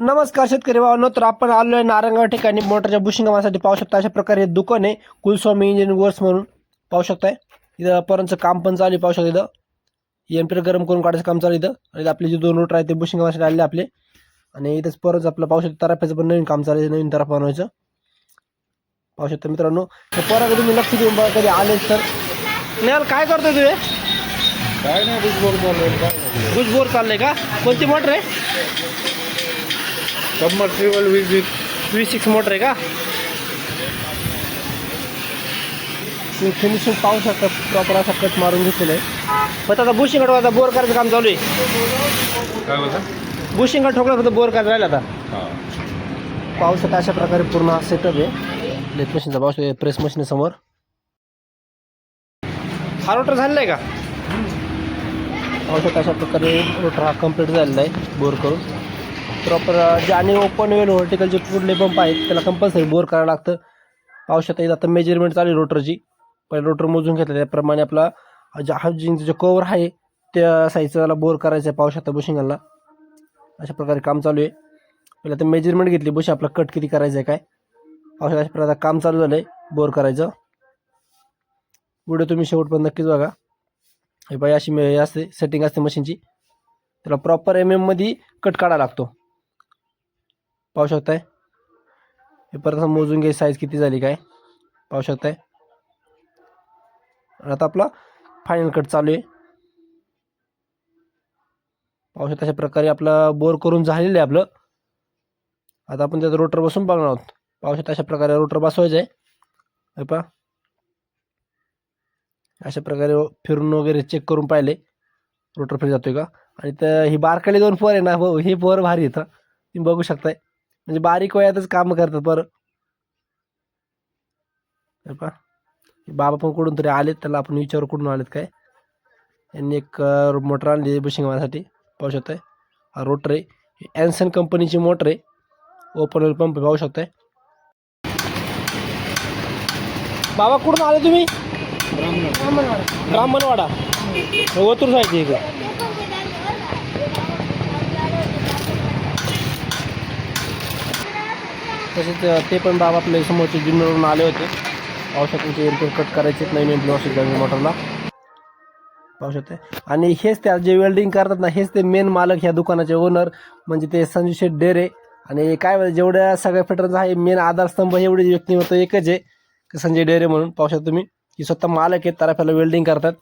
नमस्कार शेतकरी भावांनो तर आपण आलो आहे नारंगाव ठिकाणी. मोटरच्या बुशिंग कामासाठी पाहू शकता अशा प्रकारे दुकान आहे. कुलस्वामी इंजिन वर्स म्हणून पाहू शकताय. इथं पर्यंतचं काम पण चालू आहे पाहू शकता इथं. एम्पियर गरम करून काढायचं काम चालू इथं. आणि इथं आपले जे दोन रोटर आहेत ते बुशिंग कामासाठी आलेले आपले. आणि इथंच परत आपलं पाहू शकता तराफ्याचं पण नवीन काम चालू नवीन तराफा बनवायचं. पाहू शकता मित्रांनो तर परत तुम्ही लक्ष देऊन बघा कधी आलेच तर. नेहाल काय करतोय तू हे काय नाही बुजबोर चालू भुजबोर चाललंय का? कोणती मोटर आहे? Submersible visit V six motor आहे का? तुम्ही फिनिशिंग पाहू शकता प्रॉपर असा कट मारून घेतलेला आहे. पण आता बुशिंग आता बोर करायचं काम चालू आहे. काय बोलता? बुशिंग ठोकला फक्त बोर करायला राहिला आता. हां. पाहू शकता अशा प्रकारे पूर्ण हा सेटअप आहे. लेथ मशीनचा पाहू शकता प्रेस मशीन समोर. हा रोटर झालेला आहे का? पाहू शकता अशा प्रकारे रोटर हा कंप्लीट झालेला आहे बोर करून. प्रॉपर जे आणि ओपन वेल व्हर्टिकल जे कुठले पंप आहेत त्याला कंपल्सरी बोर करावं लागतं. पाहू शकता आता मेजरमेंट चालू आहे रोटरची. पहिले रोटर मोजून घेतलं त्याप्रमाणे आपला जे हाऊजिंगचं जे कवर आहे त्या साईजला बोर करायचं आहे पाहू शकता अशा प्रकारे काम चालू आहे. पहिले तर मेजरमेंट घेतली बुश आपला कट किती करायचं आहे काय? पाहू शकता अशा प्रकारे काम चालू झालं आहे बोर करायचं. व्हिडिओ तुम्ही शेवटपर्यंत नक्कीच बघा. हे बाई अशी असते सेटिंग असते मशीनची त्याला प्रॉपर एम एममध्ये कट काढावा लागतो. पाहू शकताय? हे परत मोजून घे साईज किती झाली काय? पाहू शकताय? आता आपला फायनल कट चालू आहे. पाहू शकता अशा प्रकारे आपलं बोर करून झालेलं आहे आपलं. आता आपण त्यात रोटर बसून बघणार आहोत. पाहू शकता अशा प्रकारे रोटर बसवायचं आहे. पहा. अशा प्रकारे फिरून वगैरे चेक करून पाहिले. रोटर फिर जातोय का? आणि तर ही बारकाली दोन पोर आहे ना हो हे पोर भारी येतं तुम्ही बघू शकताय. म्हणजे बारीक वयातच कामं करतात बरं. बाबा पण कुठून तरी आलेत त्याला आपण विचारू कुठून आलेत काय. यांनी एक मोटर आणली बुशिंग मारण्यासाठी पाहू शकताय. हा रोटर आहे. अँसन कंपनीची मोटर आहे. ओपन वेल पंप आहे, पाहू शकताय. बाबा कुठून आले तुम्ही? ब्राह्मणवाडा. ओतूर साईडचे इकडे तसेच ते पण बाबा आपले समोरचे जिमवरून आले होते. पाहू शकता त्यांचे कट करायचे आहेत नवीन एम्पियर औषध नवीन मोटरला. पाहू शकते आणि हेच त्या जे वेल्डिंग करतात ना हेच ते मेन मालक ह्या दुकानाचे ओनर म्हणजे ते संजू शेठ डेरे. आणि काय जेवढ्या सगळ्या फिटरचा आहे मेन आधारस्तंभ एवढे व्यक्तिमत्व एकच आहे संजय डेरे म्हणून. पाहू शकता तुम्ही की स्वतः मालक आहेत तराफ्याला वेल्डिंग करतात.